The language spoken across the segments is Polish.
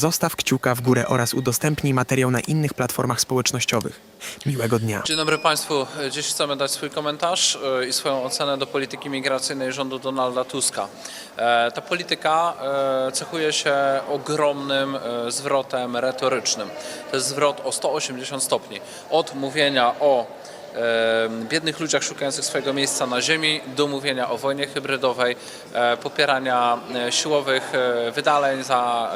Zostaw kciuka w górę oraz udostępnij materiał na innych platformach społecznościowych. Miłego dnia. Dzień dobry Państwu. Dziś chcemy dać swój komentarz e, i swoją ocenę do polityki migracyjnej rządu Donalda Tuska. E, Ta polityka e, cechuje się ogromnym zwrotem retorycznym. To jest zwrot o 180 stopni. Od mówienia o biednych ludziach szukających swojego miejsca na ziemi, do mówienia o wojnie hybrydowej, popierania siłowych wydaleń za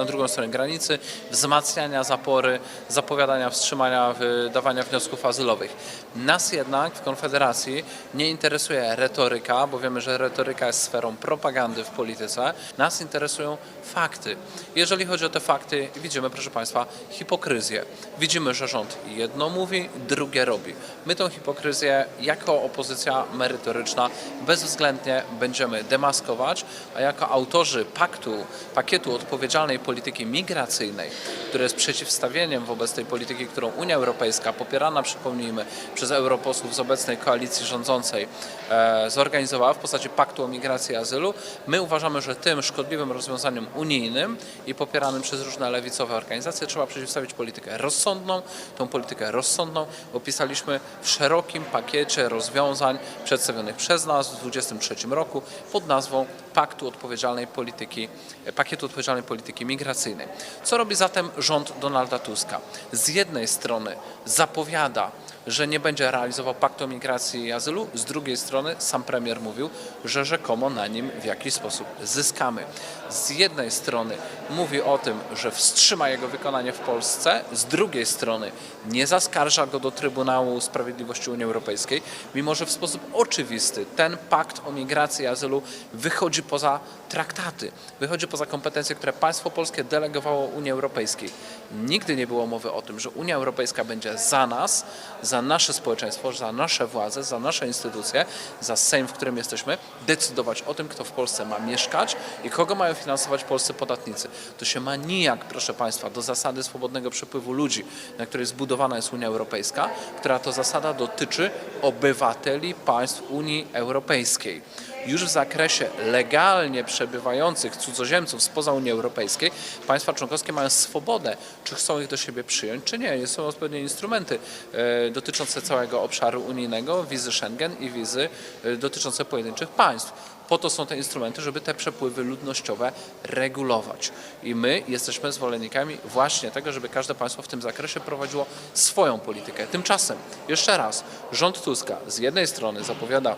na drugą stronę granicy, wzmacniania zapory, zapowiadania wstrzymania wydawania wniosków azylowych. Nas jednak w Konfederacji nie interesuje retoryka, bo wiemy, że retoryka jest sferą propagandy w polityce. Nas interesują fakty. Jeżeli chodzi o te fakty, widzimy, proszę Państwa, hipokryzję. Widzimy, że rząd jedno mówi, drugie robi. My tą hipokryzję jako opozycja merytoryczna bezwzględnie będziemy demaskować, a jako autorzy paktu, pakietu odpowiedzialnej polityki migracyjnej, które jest przeciwstawieniem wobec tej polityki, którą Unia Europejska, popierana, przypomnijmy, przez europosłów z obecnej koalicji rządzącej, e, zorganizowała w postaci paktu o migracji i azylu, my uważamy, że tym szkodliwym rozwiązaniom unijnym i popieranym przez różne lewicowe organizacje trzeba przeciwstawić politykę rozsądną. Tą politykę rozsądną opisaliśmy w szerokim pakiecie rozwiązań przedstawionych przez nas w 2023 roku pod nazwą Paktu Odpowiedzialnej Polityki, Pakietu Odpowiedzialnej Polityki Migracyjnej. Co robi zatem rząd Donalda Tuska? Z jednej strony zapowiada, że nie będzie realizował paktu o migracji i azylu, z drugiej strony sam premier mówił, że rzekomo na nim w jakiś sposób zyskamy. Z jednej strony mówi o tym, że wstrzyma jego wykonanie w Polsce, z drugiej strony nie zaskarża go do Trybunału Sprawiedliwości Unii Europejskiej, mimo że w sposób oczywisty ten pakt o migracji i azylu wychodzi poza traktaty, wychodzi poza kompetencje, które państwo polskie delegowało Unii Europejskiej. Nigdy nie było mowy o tym, że Unia Europejska będzie za nas, za nasze społeczeństwo, za nasze władze, za nasze instytucje, za Sejm, w którym jesteśmy, decydować o tym, kto w Polsce ma mieszkać i kogo mają finansować polscy podatnicy. To się ma nijak, proszę Państwa, do zasady swobodnego przepływu ludzi, na której zbudowana jest Unia Europejska, która to zasada dotyczy obywateli państw Unii Europejskiej już w zakresie legalnie przebywających cudzoziemców spoza Unii Europejskiej państwa członkowskie mają swobodę, czy chcą ich do siebie przyjąć, czy nie. Są odpowiednie instrumenty e, dotyczące całego obszaru unijnego, wizy Schengen i wizy e, dotyczące pojedynczych państw. Po to są te instrumenty, żeby te przepływy ludnościowe regulować. I my jesteśmy zwolennikami właśnie tego, żeby każde państwo w tym zakresie prowadziło swoją politykę. Tymczasem, jeszcze raz, rząd Tuska z jednej strony zapowiada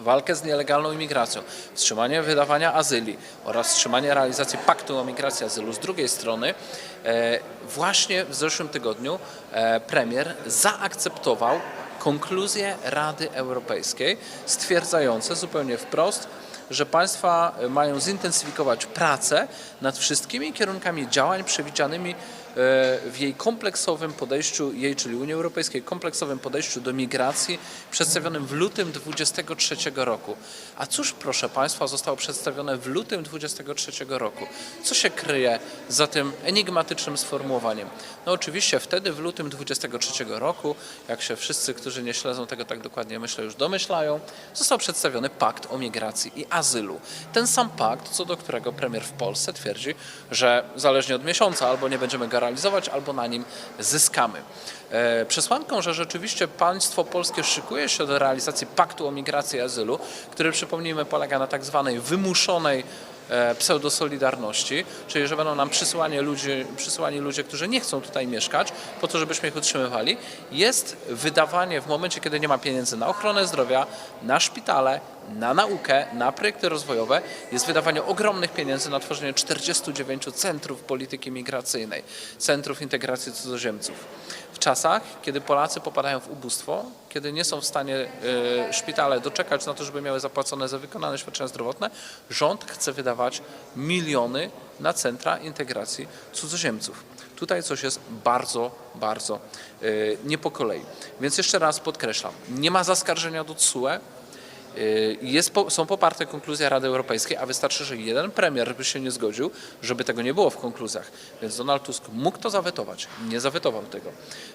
walkę z nielegalną imigracją, wstrzymanie wydawania azyli oraz wstrzymanie realizacji paktu o migracji azylu. Z drugiej strony e, właśnie w zeszłym tygodniu e, premier zaakceptował konkluzje Rady Europejskiej stwierdzające zupełnie wprost, że państwa mają zintensyfikować pracę nad wszystkimi kierunkami działań przewidzianymi w jej kompleksowym podejściu, jej, czyli Unii Europejskiej, kompleksowym podejściu do migracji przedstawionym w lutym 2023 roku. A cóż, proszę Państwa, zostało przedstawione w lutym 2023 roku? Co się kryje za tym enigmatycznym sformułowaniem? No oczywiście wtedy, w lutym 2023 roku, jak się wszyscy, którzy nie śledzą tego tak dokładnie, myślę, już domyślają, został przedstawiony pakt o migracji i azylu. Ten sam pakt, co do którego premier w Polsce twierdzi, że zależnie od miesiąca albo nie będziemy go realizować, albo na nim zyskamy. E, Przesłanką, że rzeczywiście państwo polskie szykuje się do realizacji paktu o migracji i azylu, który przypomnijmy polega na tak zwanej wymuszonej pseudosolidarności, czyli że będą nam przysyłani ludzie, przysyłani ludzie, którzy nie chcą tutaj mieszkać, po to, żebyśmy ich utrzymywali, jest wydawanie w momencie, kiedy nie ma pieniędzy na ochronę zdrowia, na szpitale, na naukę, na projekty rozwojowe, jest wydawanie ogromnych pieniędzy na tworzenie 49 centrów polityki migracyjnej, centrów integracji cudzoziemców. W czasach, kiedy Polacy popadają w ubóstwo, kiedy nie są w stanie e, szpitale doczekać na to, żeby miały zapłacone za wykonane świadczenia zdrowotne, rząd chce wydawać miliony na centra integracji cudzoziemców. Tutaj coś jest bardzo, bardzo e, nie po kolei. Więc jeszcze raz podkreślam, nie ma zaskarżenia do TSUE, Y, Jest, po- są poparte konkluzje Rady Europejskiej, a wystarczy, że jeden premier by się nie zgodził, żeby tego nie było w konkluzjach. Więc Donald Tusk mógł to zawetować, nie zawetował tego.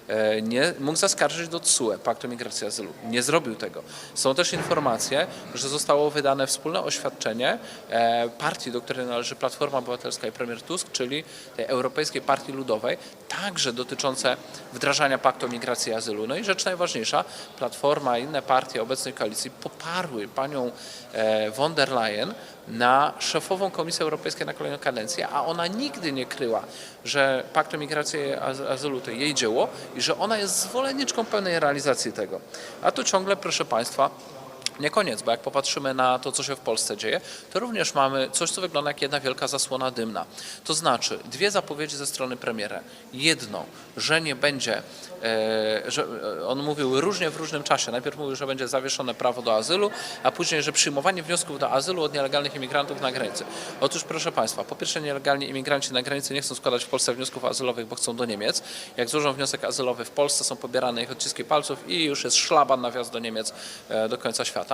E, Nie, mógł zaskarżyć do TSUE, Paktu Migracji i Azylu, nie zrobił tego. Są też informacje, że zostało wydane wspólne oświadczenie e, partii, do której należy Platforma Obywatelska i premier Tusk, czyli tej Europejskiej Partii Ludowej, także dotyczące wdrażania Paktu Migracji i Azylu. No i rzecz najważniejsza, Platforma i inne partie obecnej koalicji poparły panią e, von der Leyen na szefową Komisji Europejskiej na kolejną kadencję, a ona nigdy nie kryła, że Pakt o Migracji i Az- Azylu to jej dzieło i że ona jest zwolenniczką pełnej realizacji tego. A tu ciągle, proszę Państwa, nie koniec, bo jak popatrzymy na to, co się w Polsce dzieje, to również mamy coś, co wygląda jak jedna wielka zasłona dymna. To znaczy dwie zapowiedzi ze strony premiera. Jedno, że nie będzie, e, że e, on mówił różnie w różnym czasie. Najpierw mówił, że będzie zawieszone prawo do azylu, a później, że przyjmowanie wniosków do azylu od nielegalnych imigrantów na granicy. Otóż proszę Państwa, po pierwsze nielegalni imigranci na granicy nie chcą składać w Polsce wniosków azylowych, bo chcą do Niemiec. Jak złożą wniosek azylowy w Polsce, są pobierane ich odciski palców i już jest szlaban na wjazd do Niemiec e, do końca świata.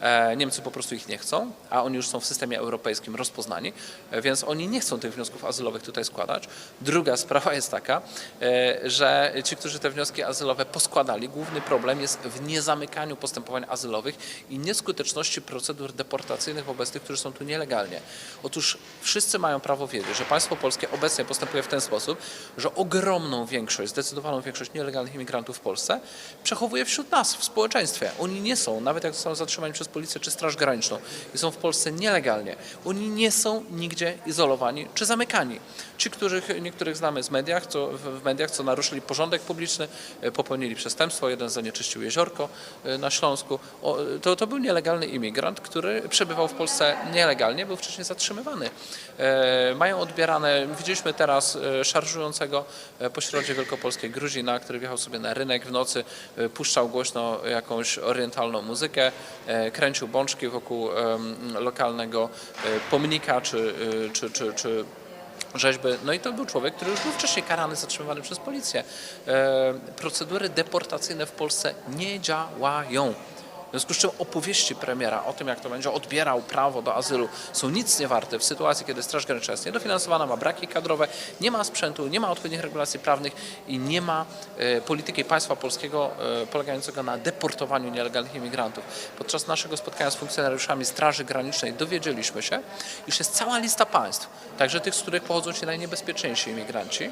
E, Niemcy po prostu ich nie chcą, a oni już są w systemie europejskim rozpoznani, e, więc oni nie chcą tych wniosków azylowych tutaj składać. Druga sprawa jest taka, e, że ci, którzy te wnioski azylowe poskładali, główny problem jest w niezamykaniu postępowań azylowych i nieskuteczności procedur deportacyjnych wobec tych, którzy są tu nielegalnie. Otóż wszyscy mają prawo wiedzieć, że państwo polskie obecnie postępuje w ten sposób, że ogromną większość, zdecydowaną większość nielegalnych imigrantów w Polsce przechowuje wśród nas, w społeczeństwie. Oni nie są, nawet jak zostaną zatrzymani przez policję czy Straż Graniczną i są w Polsce nielegalnie, oni nie są nigdzie izolowani czy zamykani. Ci, których niektórych znamy z mediach, co, w mediach, co naruszyli porządek publiczny, e, popełnili przestępstwo, jeden zanieczyścił jeziorko e, na Śląsku, to, to był nielegalny imigrant, który przebywał w Polsce nielegalnie, był wcześniej zatrzymywany. E, mają odbierane, widzieliśmy teraz szarżującego po środzie wielkopolskiej Gruzina, który wjechał sobie na rynek w nocy, puszczał głośno jakąś orientalną muzykę, kręcił bączki wokół lokalnego e, pomnika czy, e, czy, czy, czy rzeźby. No i to był człowiek, który już był wcześniej karany, zatrzymywany przez policję. E, procedury deportacyjne w Polsce nie działają. Związku z czym opowieści premiera o tym, jak to będzie odbierał prawo do azylu, są nic nie warte w sytuacji, kiedy Straż Graniczna jest niedofinansowana, ma braki kadrowe, nie ma sprzętu, nie ma odpowiednich regulacji prawnych i nie ma e, polityki państwa polskiego e, polegającego na deportowaniu nielegalnych imigrantów. Podczas naszego spotkania z funkcjonariuszami Straży Granicznej dowiedzieliśmy się, iż jest cała lista państw, także tych, z których pochodzą ci najniebezpieczniejsi imigranci,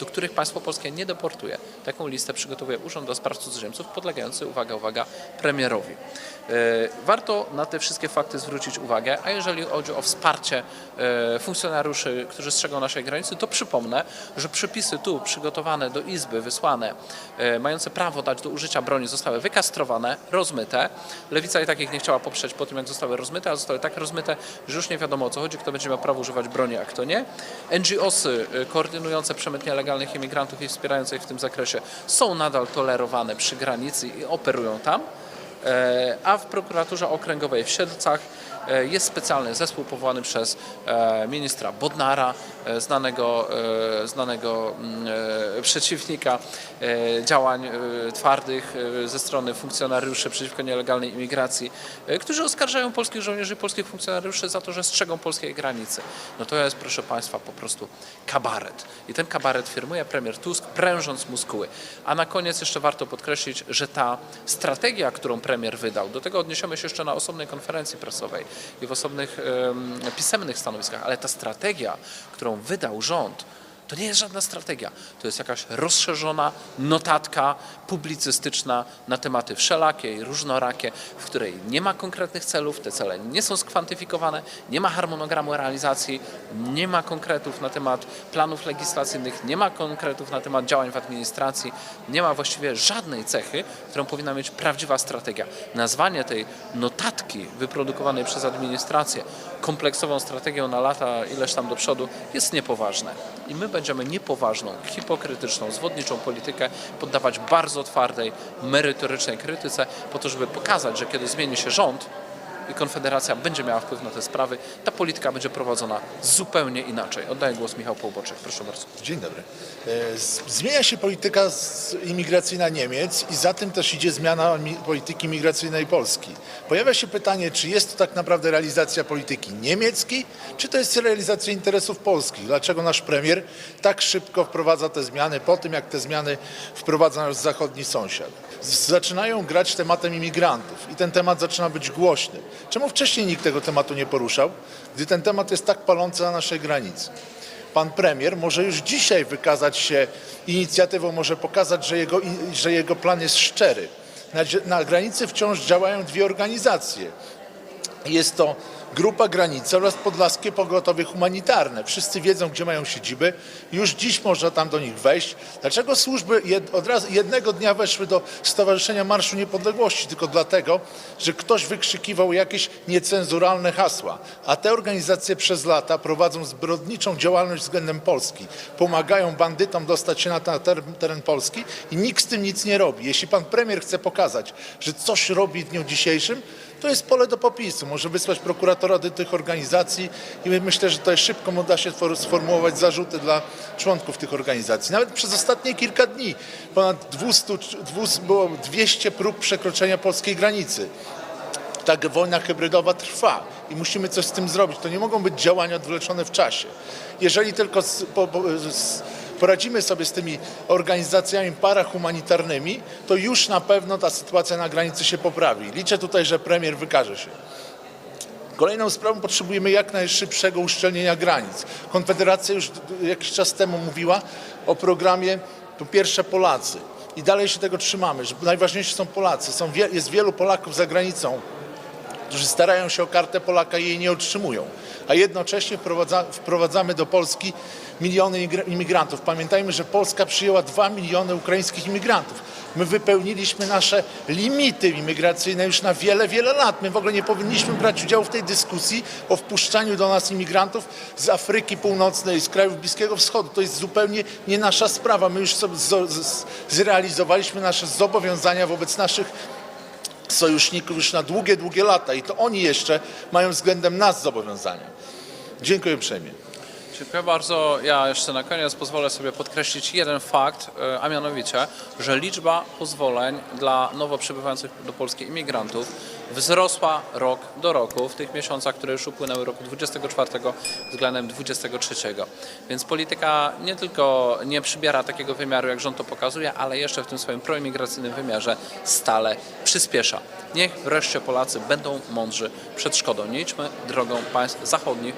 do których państwo polskie nie deportuje. Taką listę przygotowuje Urząd do Spraw Cudzoziemców podlegający, uwaga, uwaga, premierowi. E, Warto na te wszystkie fakty zwrócić uwagę, a jeżeli chodzi o wsparcie e, funkcjonariuszy, którzy strzegą naszej granicy, to przypomnę, że przepisy tu przygotowane do Izby, wysłane, e, mające prawo dać do użycia broni zostały wykastrowane, rozmyte. Lewica i takich nie chciała poprzeć po tym, jak zostały rozmyte, a zostały tak rozmyte, że już nie wiadomo o co chodzi, kto będzie miał prawo używać broni, a kto nie. NGOsy koordynujące przemyt nielegalnych imigrantów i wspierające ich w tym zakresie są nadal tolerowane przy granicy i operują tam. E, A w prokuraturze okręgowej w Siedlcach jest specjalny zespół powołany przez e, ministra Bodnara, e, znanego, e, znanego mm, e, przeciwnika e, działań e, twardych e, ze strony funkcjonariuszy przeciwko nielegalnej imigracji, e, którzy oskarżają polskich żołnierzy i polskich funkcjonariuszy za to, że strzegą polskiej granicy. No to jest, proszę Państwa, po prostu kabaret. I ten kabaret firmuje premier Tusk, prężąc muskuły. A na koniec jeszcze warto podkreślić, że ta strategia, którą premier wydał, do tego odniesiemy się jeszcze na osobnej konferencji prasowej i w osobnych em, pisemnych stanowiskach, ale ta strategia, którą wydał rząd, to nie jest żadna strategia. To jest jakaś rozszerzona notatka publicystyczna na tematy wszelakie i różnorakie, w której nie ma konkretnych celów, te cele nie są skwantyfikowane, nie ma harmonogramu realizacji, nie ma konkretów na temat planów legislacyjnych, nie ma konkretów na temat działań w administracji, nie ma właściwie żadnej cechy, którą powinna mieć prawdziwa strategia. Nazwanie tej notatki wyprodukowanej przez administrację kompleksową strategią na lata ileś tam do przodu jest niepoważne. I my będziemy niepoważną, hipokrytyczną, zwodniczą politykę poddawać bardzo twardej, merytorycznej krytyce po to, żeby pokazać, że kiedy zmieni się rząd, Konfederacja będzie miała wpływ na te sprawy, ta polityka będzie prowadzona zupełnie inaczej. Oddaję głos Michał Połboczek, proszę bardzo. Dzień dobry. E, Zmienia się polityka imigracyjna Niemiec i za tym też idzie zmiana mi- polityki migracyjnej Polski. Pojawia się pytanie, czy jest to tak naprawdę realizacja polityki niemieckiej, czy to jest realizacja interesów polskich? Dlaczego nasz premier tak szybko wprowadza te zmiany po tym, jak te zmiany wprowadza nasz zachodni sąsiad? Zaczynają grać tematem imigrantów i ten temat zaczyna być głośny. Czemu wcześniej nikt tego tematu nie poruszał, gdy ten temat jest tak palący na naszej granicy? pan premier może już dzisiaj wykazać się inicjatywą, może pokazać, że jego, że jego plan jest szczery. Na, na granicy wciąż działają dwie organizacje. Jest to Grupa Granicy oraz Podlaskie Pogotowie Humanitarne. Wszyscy wiedzą, gdzie mają siedziby. Już dziś można tam do nich wejść. Dlaczego służby jed, od razu jednego dnia weszły do Stowarzyszenia Marszu Niepodległości? Tylko dlatego, że ktoś wykrzykiwał jakieś niecenzuralne hasła. A te organizacje przez lata prowadzą zbrodniczą działalność względem Polski. Pomagają bandytom dostać się na teren, teren Polski i nikt z tym nic nie robi. Jeśli pan premier chce pokazać, że coś robi w dniu dzisiejszym, to jest pole do popisu. Może wysłać prokuratora do tych organizacji i myślę, że tutaj szybko mu da się for- sformułować zarzuty dla członków tych organizacji. Nawet przez ostatnie kilka dni ponad 200, 200 było 200 prób przekroczenia polskiej granicy. Ta wojna hybrydowa trwa i musimy coś z tym zrobić. To nie mogą być działania odwleczone w czasie. Jeżeli tylko z, po, po, z, poradzimy sobie z tymi organizacjami parahumanitarnymi, to już na pewno ta sytuacja na granicy się poprawi. Liczę tutaj, że premier wykaże się. Kolejną sprawą potrzebujemy jak najszybszego uszczelnienia granic. Konfederacja już jakiś czas temu mówiła o programie po pierwsze Polacy. I dalej się tego trzymamy, że najważniejsi są Polacy. Są, jest wielu Polaków za granicą, którzy starają się o kartę Polaka i jej nie otrzymują. A jednocześnie wprowadza, wprowadzamy do Polski miliony igr- imigrantów. Pamiętajmy, że Polska przyjęła 2 miliony ukraińskich imigrantów. My wypełniliśmy nasze limity imigracyjne już na wiele, wiele lat. My w ogóle nie powinniśmy brać udziału w tej dyskusji o wpuszczaniu do nas imigrantów z Afryki Północnej, z krajów Bliskiego Wschodu. To jest zupełnie nie nasza sprawa. My już zrealizowaliśmy nasze zobowiązania wobec naszych sojuszników już na długie, długie lata i to oni jeszcze mają względem nas zobowiązania. Dziękuję uprzejmie. Dziękuję bardzo. Ja jeszcze na koniec pozwolę sobie podkreślić jeden fakt, e, a mianowicie, że liczba pozwoleń dla nowo przybywających do Polski imigrantów wzrosła rok do roku w tych miesiącach, które już upłynęły roku 24 względem 23. Więc polityka nie tylko nie przybiera takiego wymiaru, jak rząd to pokazuje, ale jeszcze w tym swoim proimigracyjnym wymiarze stale przyspiesza. Niech wreszcie Polacy będą mądrzy przed szkodą. Nie idźmy drogą państw zachodnich,